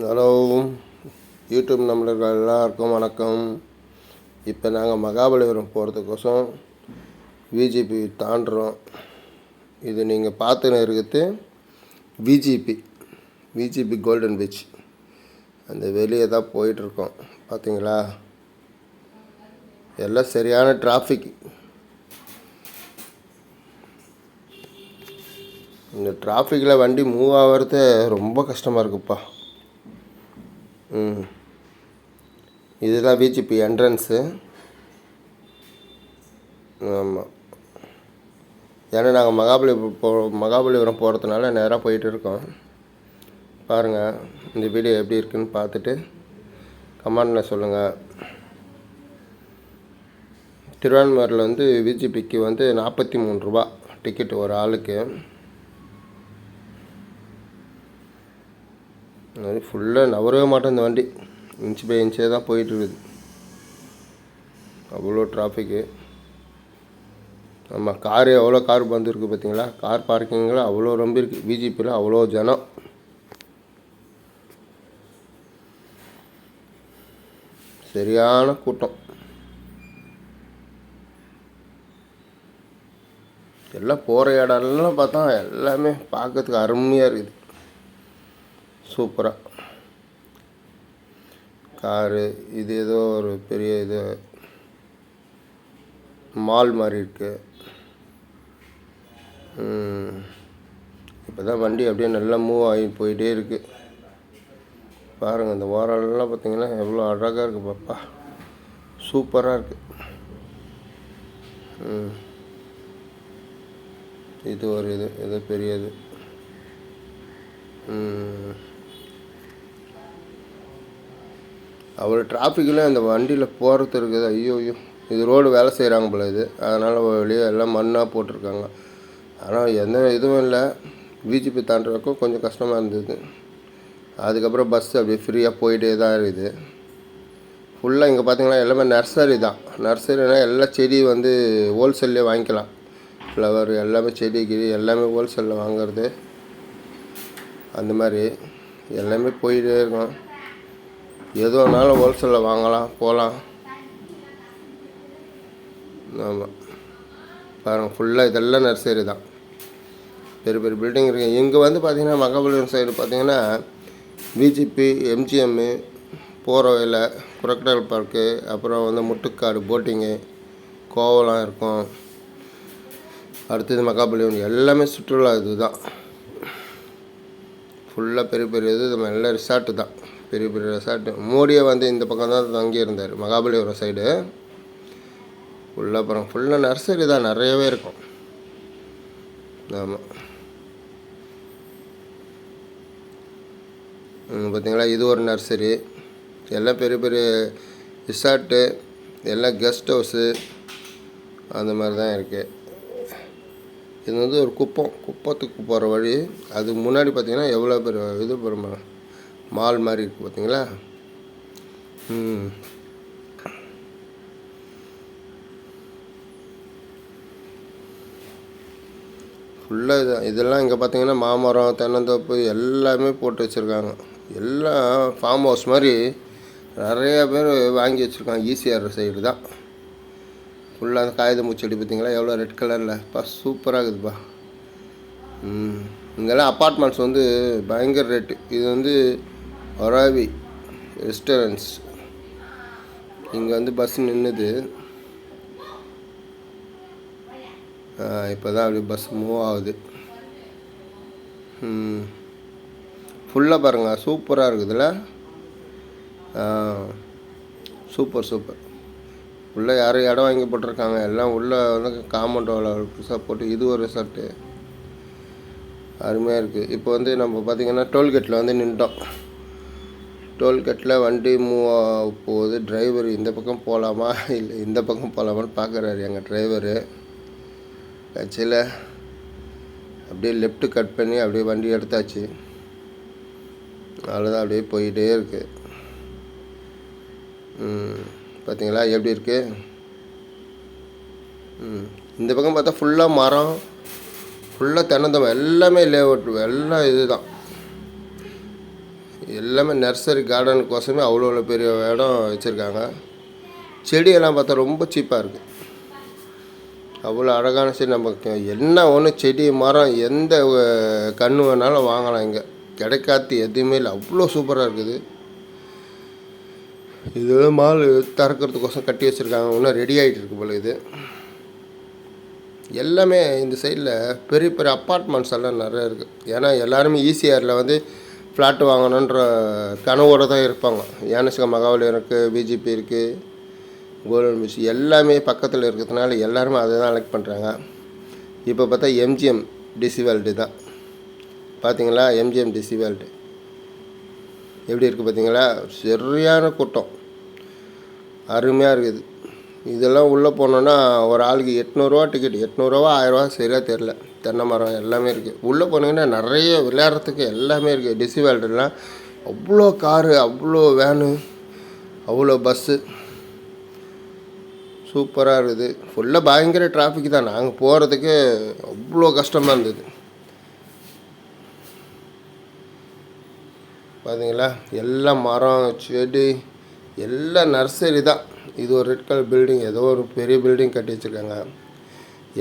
Hello YouTube நம்மளுக்கு எல்லாருக்கும் வணக்கம். இப்போ நாங்கள் மகாபலிபுரம் போகிறதுக்கோசம் விஜிபி தாண்டுறோம். இது நீங்கள் பார்த்துன்னு இருக்குது விஜிபி விஜிபி கோல்டன் பீச் அந்த வெளியே தான் போயிட்டுருக்கோம். பார்த்தீங்களா? எல்லாம் சரியான டிராஃபிக் இந்த டிராஃபிக்கில் வண்டி மூவ் ஆகிறது ரொம்ப கஷ்டமாக இருக்குப்பா. ம். இதுதான் விஜிபி என்ட்ரன்ஸு ஆமாம் ஏன்னா நாங்கள் மகாபலிபுரம் போ மகாபலிபுரம் போகிறதுனால நேராக போயிட்டு இருக்கோம். பாருங்கள் இந்த வீடியோ எப்படி இருக்குன்னு பார்த்துட்டு கமெண்டில் சொல்லுங்கள் திருவான்மூரில் வந்து விஜிபிக்கு வந்து நாற்பத்தி மூணு ரூபா டிக்கெட் ஒரு ஆளுக்கு. அது ஃபுல்லாக நவரவே மாட்டேன் இந்த வண்டி. இன்ச்சு பை இன்ச்சே தான் போயிட்டு இருக்குது அவ்வளோ டிராஃபிக்கு ஆமாம் கார் எவ்வளோ கார் வந்துருக்கு பார்த்தீங்களா? கார் பார்க்கிங்கில் அவ்வளோ ரொம்ப இருக்குது பிஜேபியில் அவ்வளோ ஜனம். சரியான கூட்டம். எல்லாம் போகிற இடம்லாம் பார்த்தா எல்லாமே பார்க்கறதுக்கு அருமையாக இருக்குது. சூப்பராக காரு இது ஏதோ ஒரு பெரிய இது. மால் மாதிரி இருக்குது இப்போ தான் வண்டி அப்படியே நல்லா மூவ் ஆகி போயிட்டே இருக்குது பாருங்கள் இந்த ஓரளவுலாம் பார்த்தீங்கன்னா எவ்வளோ அழகாக இருக்குது பாப்பா. சூப்பராக இருக்குது இது ஒரு இது இது பெரிய இது. ம். அவ்வளோ டிராஃபிக்கில் அந்த வண்டியில் போகிறது இருக்குது. ஐயோ ஐயோ. இது ரோடு வேலை செய்கிறாங்க போல இது. அதனால் வெளியே எல்லாம் மண்ணாக போட்டிருக்காங்க. ஆனால் எந்த இதுவும் இல்லை. பிஜிபி தாண்டுறதுக்கும் கொஞ்சம் கஷ்டமாக இருந்தது. அதுக்கப்புறம் பஸ் அப்படியே ஃப்ரீயாக போயிட்டே தான் இருக்குது. ஃபுல்லாக இங்கே பார்த்தீங்கன்னா எல்லாமே நர்சரி தான். நர்சரினா எல்லா செடி வந்து ஹோல்சேல்லே வாங்கிக்கலாம். ஃப்ளவர் எல்லாமே செடி கிடி எல்லாமே ஹோல்சேலில் வாங்குறது. அந்த மாதிரி எல்லாமே போயிட்டே இருக்கும். எது வேணாலும் ஹோல்சேலில் வாங்கலாம் போகலாம் ஆமாம் பாருங்கள் ஃபுல்லாக இதெல்லாம் நர்சரி தான். பெரிய பெரிய பில்டிங் இருக்குது இங்கே வந்து பார்த்திங்கன்னா மகாபலிபுரம் சைடு பார்த்திங்கன்னா B G P M G M போகிற வழியில் குரக்கடல் பார்க்கு அப்புறம் வந்து முட்டுக்காடு போட்டிங்கு கோவலம் இருக்கும். அடுத்தது மகாபலிபுரம் எல்லாமே சுற்றுலா இது தான் ஃபுல்லாக பெரிய பெரிய இது நம்ம எல்லாம் ரிசார்ட்டு தான். பெரிய பெரிய ரிசார்ட்டு மோடியே வந்து இந்த பக்கம் தான் தங்கியிருந்தார் மகாபலிபுரம் சைடு ஃபுல்லாக அப்புறம் ஃபுல்லாக நர்சரி தான். நிறையவே இருக்கும். ஆமாம் பார்த்தீங்களா இது ஒரு நர்சரி எல்லாம் பெரிய பெரிய ரிசார்ட்டு எல்லாம் கெஸ்ட் ஹவுஸு அந்த மாதிரி தான் இருக்குது இது வந்து ஒரு குப்பம். குப்பத்துக்கு போகிற வழி. அதுக்கு முன்னாடி பார்த்தீங்கன்னா எவ்வளோ பெரிய இது பெருமாள் மால் மாதிரி இருக்குது பார்த்தீங்களா ஃபுல்லாக இது இதெல்லாம் இங்கே பார்த்தீங்கன்னா மாமரம் தென்னந்தோப்பு எல்லாமே போட்டு வச்சுருக்காங்க. எல்லாம் ஃபார்ம் ஹவுஸ் மாதிரி நிறையா பேர் வாங்கி வச்சுருக்காங்க. ஈசிஆர் சைடு தான். ஃபுல்லாக அந்த காகித மூச்செடி பார்த்தீங்களா எவ்வளோ ரெட் கலரில் இப்போ சூப்பராக இருக்குதுப்பா. ம். இங்கெல்லாம் அப்பார்ட்மெண்ட்ஸ் வந்து பயங்கர ரேட்டு இது வந்து ஒராவி ரெஸ்டாரண்ட்ஸ் இங்கே வந்து பஸ் நின்றுது இப்போ தான் அப்படி பஸ் மூவ் ஆகுது. ஃபுல்லாக பாருங்கள் சூப்பராக இருக்குதுல்ல? சூப்பர் சூப்பர் உள்ளே யாரும் இடம் வாங்கி போட்டிருக்காங்க. எல்லாம் உள்ளே வந்து காம்பவுண்ட் வாழ புதுசாக போட்டு இது ஒரு ரிசார்ட்டு அருமையாக இருக்குது இப்போ வந்து நம்ம பார்த்திங்கன்னா டோல்கேட்டில் வந்து நின்ட்டோம் டோல்கேட்டில் வண்டி மூவ் போகுது டிரைவர் இந்த பக்கம் போகலாமா இல்லை இந்த பக்கம் போகலாமான்னு பார்க்குறாரு எங்கள் டிரைவரு. கட்சியில் அப்படியே லெஃப்ட்டு கட் பண்ணி அப்படியே வண்டி எடுத்தாச்சு. அவ்வளோதான் அப்படியே போயிட்டே இருக்குது பார்த்தீங்களா எப்படி இருக்கு? ம் இந்த பக்கம் பார்த்தா ஃபுல்லாக மரம். ஃபுல்லாக தென்னந்தோம் எல்லாமே லேஅவுட் எல்லாம் இது தான் எல்லாமே நர்சரி கார்டனுக்கோசமே அவ்வளோ அவ்வளோ பெரிய இடம் வச்சுருக்காங்க. செடியெல்லாம் பார்த்தா ரொம்ப சீப்பாக இருக்குது அவ்வளோ அழகான செடி நமக்கு என்ன ஒன்று செடி மரம் எந்த கன்று வேணாலும் வாங்கலாம் இங்கே. கிடைக்காது எதுவுமே இல்லை. அவ்வளோ சூப்பராக இருக்குது. இது மால் திறக்கிறதுக்கோசம் கட்டி வச்சுருக்காங்க. இன்னும் ரெடி ஆகிட்டு இருக்கு போல் இது. எல்லாமே இந்த சைடில் பெரிய பெரிய அப்பார்ட்மெண்ட்ஸ் எல்லாம் நிறைய இருக்குது ஏன்னா எல்லாருமே ஈசிஆரில் வந்து ஃப்ளாட்டு வாங்கணுன்ற கனவோடு தான் இருப்பாங்க. யானசிக மகாவலி இருக்குது பிஜேபி இருக்குது கோல்டன் பீச் எல்லாமே பக்கத்தில் இருக்கிறதுனால எல்லாருமே அதை தான் செலக்ட் பண்ணுறாங்க இப்போ பார்த்தா எம்ஜிஎம் டிசி தான். பார்த்தீங்களா எம்ஜிஎம் டிசி எப்படி இருக்குது பார்த்தீங்களா சரியான கூட்டம். அருமையாக இருக்குது. இதெல்லாம் உள்ளே போனோன்னா ஒரு ஆளுக்கு எட்நூறுரூவா டிக்கெட் எட்நூறுரூவா ஆயிரரூவா சரியாக தெரில தென்னை மரம் எல்லாமே இருக்குது உள்ளே போனீங்கன்னா நிறைய விளையாடுறதுக்கு எல்லாமே இருக்குது டிசி வேல்டுலாம் அவ்வளோ காரு அவ்வளோ வேனு அவ்வளோ பஸ்ஸு சூப்பராக இருக்குது. ஃபுல்லாக பயங்கர டிராஃபிக் தான். நாங்கள் போகிறதுக்கு அவ்வளோ கஷ்டமாக இருந்தது. பார்த்தீங்களா எல்லாம் மரம் செடி எல்லாம் நர்சரி தான். இது ஒரு ரெட் கலர் பில்டிங் ஏதோ ஒரு பெரிய பில்டிங் கட்டி வச்சுருக்காங்க.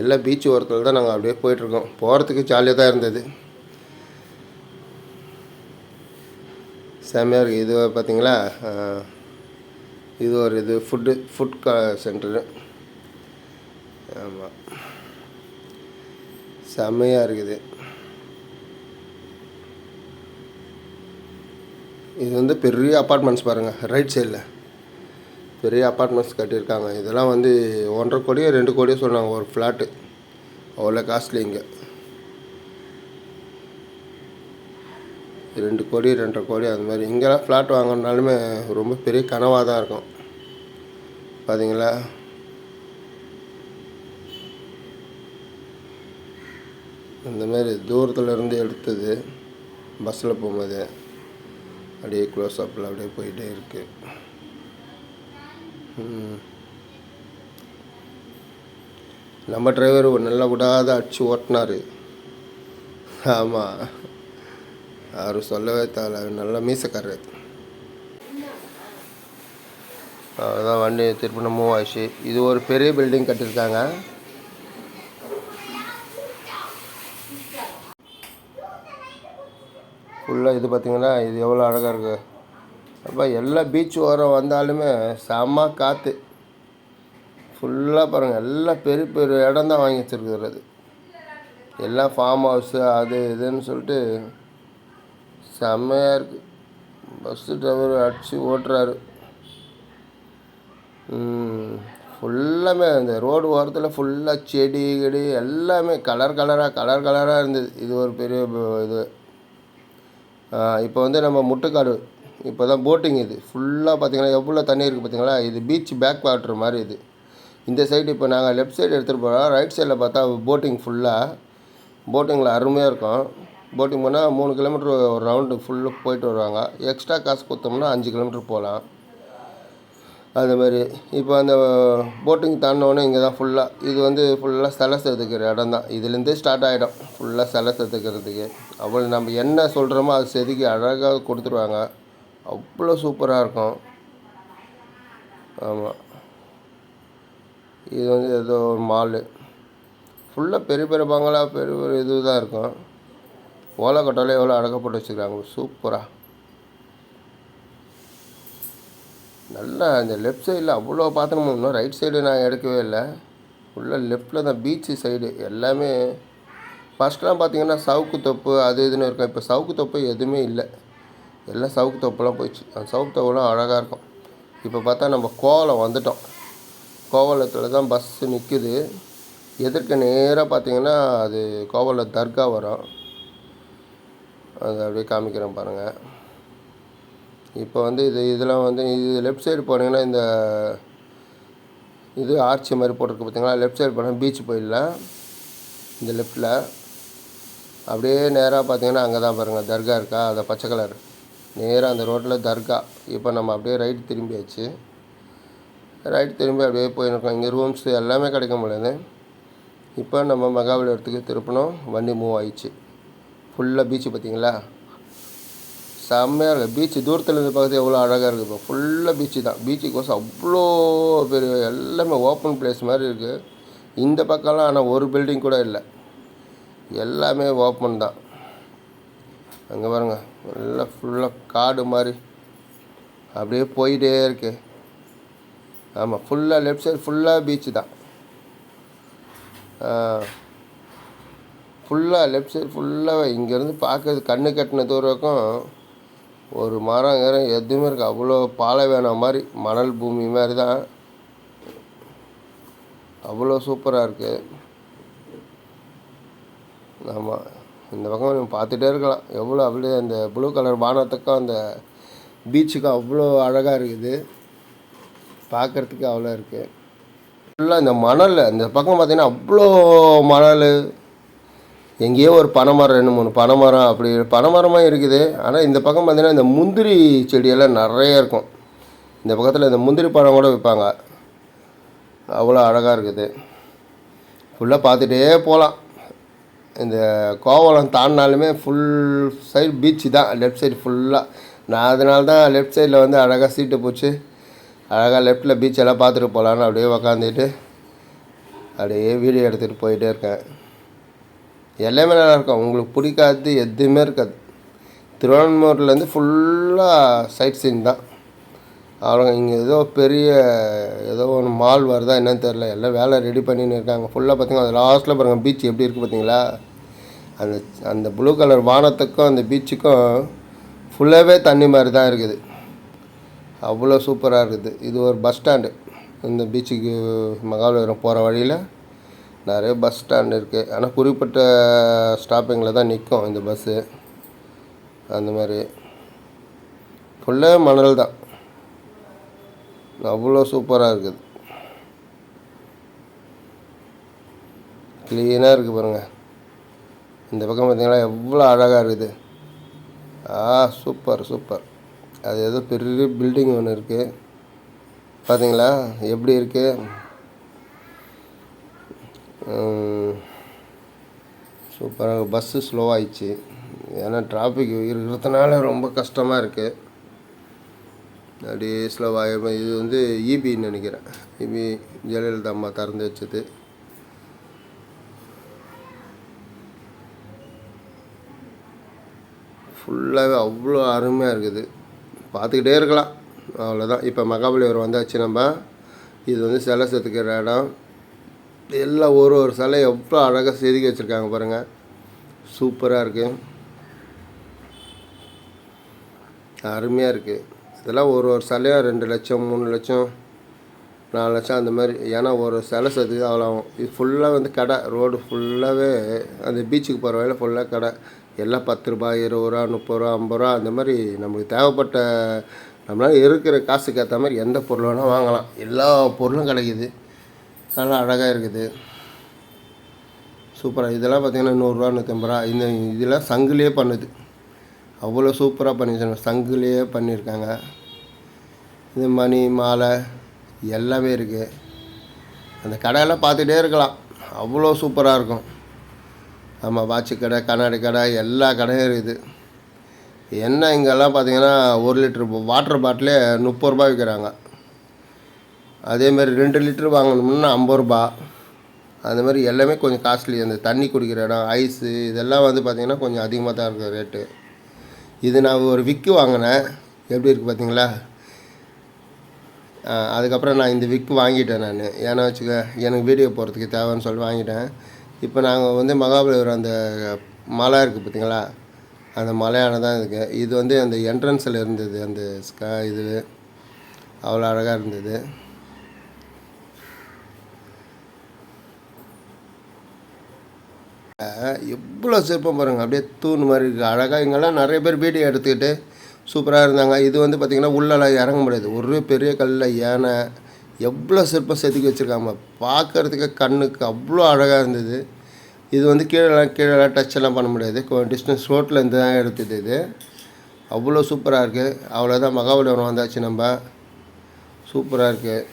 எல்லாம் பீச் ஓரத்தில் தான் நாங்கள் அப்படியே போயிட்டுருக்கோம். போகிறதுக்கு ஜாலியாக தான் இருந்தது. செம்மையாக இருக்குது இது பார்த்தீங்களா இது ஒரு இது ஃபுட்டு ஃபுட் க சென்டரு ஆமாம் செம்மையாக இருக்குது. இது வந்து பெரிய அப்பார்ட்மெண்ட்ஸ் பாருங்கள் ரைட் சைடில் பெரிய அப்பார்ட்மெண்ட்ஸ் கட்டியிருக்காங்க. இதெல்லாம் வந்து ஒன்றரை கோடியோ ரெண்டு கோடியோ சொன்னாங்க ஒரு ஃப்ளாட்டு அவ்வளோ காஸ்ட்லி இங்கே. ரெண்டு கோடி ரெண்டரை கோடி அது மாதிரி. இங்கெல்லாம் ஃப்ளாட் வாங்கினாலுமே ரொம்ப பெரிய கனவாக தான் இருக்கும். பார்த்தீங்களா இந்த மாதிரி தூரத்தில் இருந்து எடுத்தது பஸ்ஸில் போகும்போது. அப்படியே க்ளோஸ் அப்பில் அப்படியே போயிட்டே இருக்குது நம்ம டிரைவர் ஒரு நல்லா விடாத அடிச்சு ஓட்டினார். ஆமாம் யாரும் சொல்லவே தேவை நல்ல மீசக்காரர். அதான் வண்டி திருப்பி மூவ் ஆயிடுச்சு. இது ஒரு பெரிய பில்டிங் கட்டியிருக்காங்க. ஃபுல்லாக இது பார்த்திங்கன்னா இது எவ்வளோ அழகாக இருக்குது அப்போ எல்லா பீச் ஓரம் வந்தாலுமே செம்ம காற்று ஃபுல்லாக பாருங்கள் எல்லாம் பெரிய பெரிய இடம் தான் வாங்கி வச்சுருக்குறது. எல்லாம் ஃபார்ம் ஹவுஸு அது இதுன்னு சொல்லிட்டு செம்மையாக இருக்குது பஸ்ஸு டிரைவர் அடித்து ஓட்டுறாரு. ஃபுல்லாமே இந்த ரோடு ஓரத்தில் ஃபுல்லாக செடி கிடி எல்லாமே கலர் கலராக கலர் கலராக இருந்தது. இது ஒரு பெரிய இது. இப்போ வந்து நம்ம முட்டுக்காடு இப்போ தான் போட்டிங் இது. ஃபுல்லாக பார்த்தீங்கன்னா எவ்வளோ தண்ணி இருக்குது பார்த்தீங்களா? இது பீச் பேக் வாட்டர் மாதிரி இது. இந்த சைடு இப்போ நாங்கள் லெஃப்ட் சைடு எடுத்துகிட்டு போகிறோம் ரைட் சைடில் பார்த்தா போட்டிங் ஃபுல்லாக போட்டிங்கில் அருமையாக இருக்கும். போட்டிங் போனால் மூணு கிலோமீட்டர் ஒரு ரவுண்டு ஃபுல்லு போயிட்டு வருவாங்க. எக்ஸ்ட்ரா காசு கொடுத்தோம்னா அஞ்சு கிலோமீட்டர் போகலாம். அது மாதிரி. இப்போ அந்த போட்டிங் தாண்டினோடனே இங்கே தான் ஃபுல்லாக இது வந்து ஃபுல்லாக சிலை செதுக்கிற இடம் தான். இதுலேருந்தே ஸ்டார்ட் ஆகிடும் ஃபுல்லாக சிலை செதுக்கிறதுக்கு. அவ்வளோ நம்ம என்ன சொல்கிறோமோ அது செதுக்கி அழகாக கொடுத்துருவாங்க. அவ்வளோ சூப்பராக இருக்கும். ஆமாம் இது வந்து ஏதோ ஒரு மாலு. ஃபுல்லாக பெரிய பெரிய பங்களா பெரிய பெரிய இது தான் இருக்கும். ஓலைக்கொட்டாலே எவ்வளோ அடக்கப்பட்டு வச்சுக்கிறாங்க சூப்பராக நல்லா இந்த லெஃப்ட் சைடில் அவ்வளோ பாத்திரமும் இன்னும் ரைட் சைடு நான் எடுக்கவே இல்லை. ஃபுல்லாக லெஃப்டில் தான் பீச்சு சைடு எல்லாமே. ஃபஸ்ட்லாம் பார்த்தீங்கன்னா சவுக்கு தொப்பு அது இதுன்னு இருக்கும். இப்போ சவுக்கு தொப்பு எதுவுமே இல்லை. எல்லாம் சவுக்கு தொப்புலாம் போயிடுச்சு. அந்த சவுக்கு தொப்புலாம் அழகாக இருக்கும். இப்போ பார்த்தா நம்ம கோவலம் வந்துட்டோம். கோவலத்தில் தான் பஸ்ஸு நிற்குது எதிர்க்க நேராக பார்த்தீங்கன்னா அது கோவல தர்கா வரும். அது அப்படியே காமிக்கிறேன் பாருங்கள் இப்போ வந்து இது இதெல்லாம் வந்து இது லெஃப்ட் சைடு போனீங்கன்னா இந்த இது ஆர்ச்சி மாதிரி போட்டிருக்கு பார்த்தீங்களா லெஃப்ட் சைடு போனால் பீச் போயிடலாம். இந்த லெஃப்டில் அப்படியே நேராக பார்த்தீங்கன்னா அங்கே தான் பாருங்கள் தர்கா இருக்கா? அதை பச்சை கலர் நேராக அந்த ரோட்டில் தர்கா. இப்போ நம்ம அப்படியே ரைட் திரும்பியாச்சு. ரைட் திரும்பி அப்படியே போயிருக்கோம். இங்கே ரூம்ஸ் எல்லாமே கிடைக்க முடியாது இப்போ நம்ம மகாபலிபுரத்துக்கு திருப்பணும். வண்டி மூவ் ஆயிடுச்சு. ஃபுல்லாக பீச்சு பார்த்தீங்களா? செம்மையாக இருக்குது பீச்சு தூரத்தில் இருந்து பார்க்குறது எவ்வளோ அழகாக இருக்குது இப்போ. ஃபுல்லாக பீச்சு தான். பீச்சுக்கோசம் அவ்வளோ பெரிய எல்லாமே ஓப்பன் பிளேஸ் மாதிரி இருக்குது இந்த பக்கம்லாம் ஆனால் ஒரு பில்டிங் கூட இல்லை. எல்லாமே ஓப்பன் தான். அங்கே பாருங்க நல்லா ஃபுல்லாக காடு மாதிரி. அப்படியே போயிட்டே இருக்கு. ஆமாம் ஃபுல்லாக லெஃப்ட் சைடு ஃபுல்லாக பீச்சு தான். ஃபுல்லாக லெஃப்ட் சைடு ஃபுல்லாக இங்கேருந்து பார்க்கறது கண்ணு கட்டின தூரக்கும் ஒரு மரம் கரம் எதுவுமே இருக்குது அவ்வளோ பாலைவனம் மாதிரி மணல் பூமி மாதிரி தான். அவ்வளோ சூப்பராக இருக்குது ஆமாம் இந்த பக்கம் நம்ம பார்த்துட்டே இருக்கலாம். எவ்வளோ அப்படியே அந்த ப்ளூ கலர் வானத்துக்கும் அந்த பீச்சுக்கும் அவ்வளோ அழகாக இருக்குது. பார்க்குறதுக்கு அவ்வளோ இருக்குது ஃபுல்லாக இந்த மணல் இந்த பக்கம் பார்த்தீங்கன்னா அவ்வளோ மணல். எங்கேயோ ஒரு பனைமரம் ரெண்டு மூணு பனைமரம் அப்படி பனைமரமாக இருக்குது. ஆனால் இந்த பக்கம் பார்த்தீங்கன்னா இந்த முந்திரி செடியெல்லாம் நிறைய இருக்கும். இந்த பக்கத்தில் இந்த முந்திரி பழம் கூட விற்பாங்க. அவ்வளோ அழகாக இருக்குது. ஃபுல்லாக பார்த்துட்டே போகலாம். இந்த கோவளம் தாண்டினாலுமே ஃபுல் சைடு பீச்சு தான் லெஃப்ட் சைடு ஃபுல்லாக நான் அதனால தான் லெஃப்ட் சைடில் வந்து அழகாக சீட்டு போச்சு அழகாக லெஃப்ட்டில் பீச் எல்லாம் பார்த்துட்டு போகலான்னு அப்படியே உக்காந்துட்டு அப்படியே வீடியோ எடுத்துகிட்டு போயிட்டே இருக்கேன். எல்லாமே நல்லாயிருக்கும் உங்களுக்கு பிடிக்காது எதுவுமே இருக்காது. திருவான்மூர்லேருந்து ஃபுல்லாக சைட் சீன் தான். அவ்வளோ இங்கே ஏதோ பெரிய ஏதோ ஒன்று மால் வருதா என்னன்னு தெரில எல்லாம் வேலை ரெடி பண்ணின்னு இருக்காங்க. ஃபுல்லாக பார்த்திங்கன்னா அது லாஸ்ட்டில் பாருங்கள் பீச் எப்படி இருக்குது பார்த்தீங்களா அந்த அந்த ப்ளூ கலர் வானத்துக்கும் அந்த பீச்சுக்கும் ஃபுல்லாகவே தண்ணி மாதிரி தான் இருக்குது. அவ்வளோ சூப்பராக இருக்குது. இது ஒரு பஸ் ஸ்டாண்டு இந்த பீச்சுக்கு மகாபலிபுரம் போகிற வழியில் நிறைய பஸ் ஸ்டாண்ட் இருக்குது ஆனால் குறிப்பிட்ட ஸ்டாப்பிங்கில் தான் நிற்கும் இந்த பஸ்ஸு அந்த மாதிரி. ஃபுல்லாக மணல் தான். அவ்வளோ சூப்பராக இருக்குது. க்ளீனாக இருக்குது பாருங்கள் இந்த பக்கம் பார்த்திங்கன்னா எவ்வளோ அழகாக இருக்குது. ஆ சூப்பர் சூப்பர். அது ஏதோ பெரிய பில்டிங் ஒன்று இருக்குது பார்த்தீங்களா எப்படி இருக்குது சூப்பராக பஸ்ஸு ஸ்லோவாகிடுச்சு ஏன்னா டிராஃபிக் இருக்கிறதுனால ரொம்ப கஷ்டமாக இருக்குது அப்படியே ஸ்லோவாக இது வந்து ஈபின்னு நினைக்கிறேன். இபி ஜெயலலிதா அம்மா திறந்து வச்சது. ஃபுல்லாகவே அவ்வளோ அருமையாக இருக்குது. பார்த்துக்கிட்டே இருக்கலாம். அவ்வளோதான் இப்போ மகாபலிபுரம் வந்தாச்சு நம்ம. இது வந்து சிலை செத்துக்கிற இடம். எல்லாம் ஒரு ஒரு சிலை எவ்வளோ அழகாக செதுக்கி வச்சுருக்காங்க பாருங்கள் சூப்பராக இருக்குது அருமையாக இருக்குது இதெல்லாம் ஒரு ஒரு சிலையாக ரெண்டு லட்சம் மூணு லட்சம் நாலு லட்சம் அந்த மாதிரி. ஏன்னா ஒரு சிலை சதுக்கு அவ்வளோ ஆகும் இது ஃபுல்லாக வந்து கடை. ரோடு ஃபுல்லாகவே அந்த பீச்சுக்கு போகிற வழியில் ஃபுல்லாக கடை. எல்லாம் பத்து ரூபாய் இருபது ரூபா முப்பது ரூபா ஐம்பது ரூபா அந்த மாதிரி நமக்கு தேவைப்பட்ட நம்மளால் இருக்கிற காசுக்கு ஏற்ற மாதிரி எந்த பொருள் வேணால் வாங்கலாம். எல்லா பொருளும் கிடைக்குது. நல்லா அழகாக இருக்குது. சூப்பராக இதெல்லாம் பார்த்தீங்கன்னா நூறுரூவா நூற்றம்பது ரூபா. இந்த இதெல்லாம் சங்குலேயே பண்ணுது. அவ்வளோ சூப்பராக பண்ணி சங்குலேயே பண்ணியிருக்காங்க இது மணி மாலை எல்லாமே இருக்குது அந்த கடையெல்லாம் பார்த்துட்டே இருக்கலாம். அவ்வளோ சூப்பராக இருக்கும். ஆமாம் வாட்சு கடை கண்ணாடி கடை எல்லா கடையும் இருக்குது. என்ன இங்கெல்லாம் பார்த்தீங்கன்னா ஒரு லிட்ரு வாட்டர் பாட்டிலே முப்பது ரூபா விற்கிறாங்க அதேமாரி ரெண்டு லிட்ரு வாங்கணும்னா ஐம்பது ரூபா அந்த மாதிரி எல்லாமே கொஞ்சம் காஸ்ட்லி அந்த தண்ணி குடிக்கிற இடம் ஐஸு இதெல்லாம் வந்து பார்த்திங்கன்னா கொஞ்சம் அதிகமாக தான் இருக்குது ரேட்டு இது நான் ஒரு விக்கு வாங்கினேன். எப்படி இருக்குது பார்த்தீங்களா? அதுக்கப்புறம் நான் இந்த விக்கு வாங்கிட்டேன் நான். ஏன்னா வச்சுக்க எனக்கு வீடியோ போகிறதுக்கு தேவைன்னு சொல்லி வாங்கிட்டேன். இப்போ நாங்கள் வந்து மகாபலிபுரம் அந்த மலை இருக்குது பார்த்தீங்களா? அந்த மலையான தான் இருக்குது இது வந்து அந்த என்ட்ரன்ஸில் இருந்தது. அந்த ஸ்கா இது. அவ்வளோ அழகாக இருந்தது. எவ்வளோ சிற்பம் பாருங்கள் அப்படியே தூண் மாதிரி இருக்குது அழகாக இங்கெல்லாம் நிறைய பேர் வீடியோ எடுத்துக்கிட்டு சூப்பராக இருந்தாங்க. இது வந்து பார்த்திங்கன்னா உள்ளலாம் இறங்க முடியாது. ஒரு பெரிய கல்லில் யானை எவ்வளோ சிற்பம் செதுக்கி வச்சுருக்காங்க. பார்க்குறதுக்கு கண்ணுக்கு அவ்வளோ அழகாக இருந்தது. இது வந்து கீழெல்லாம் கீழெல்லாம் டச்செல்லாம் பண்ண முடியாது. டிஸ்டன்ஸ் ரோட்டில் இருந்து தான் எடுத்தது இது. அவ்வளோ சூப்பராக இருக்குது அவ்வளோதான் மகாபலிபுரம் வந்தாச்சு நம்ம. சூப்பராக இருக்குது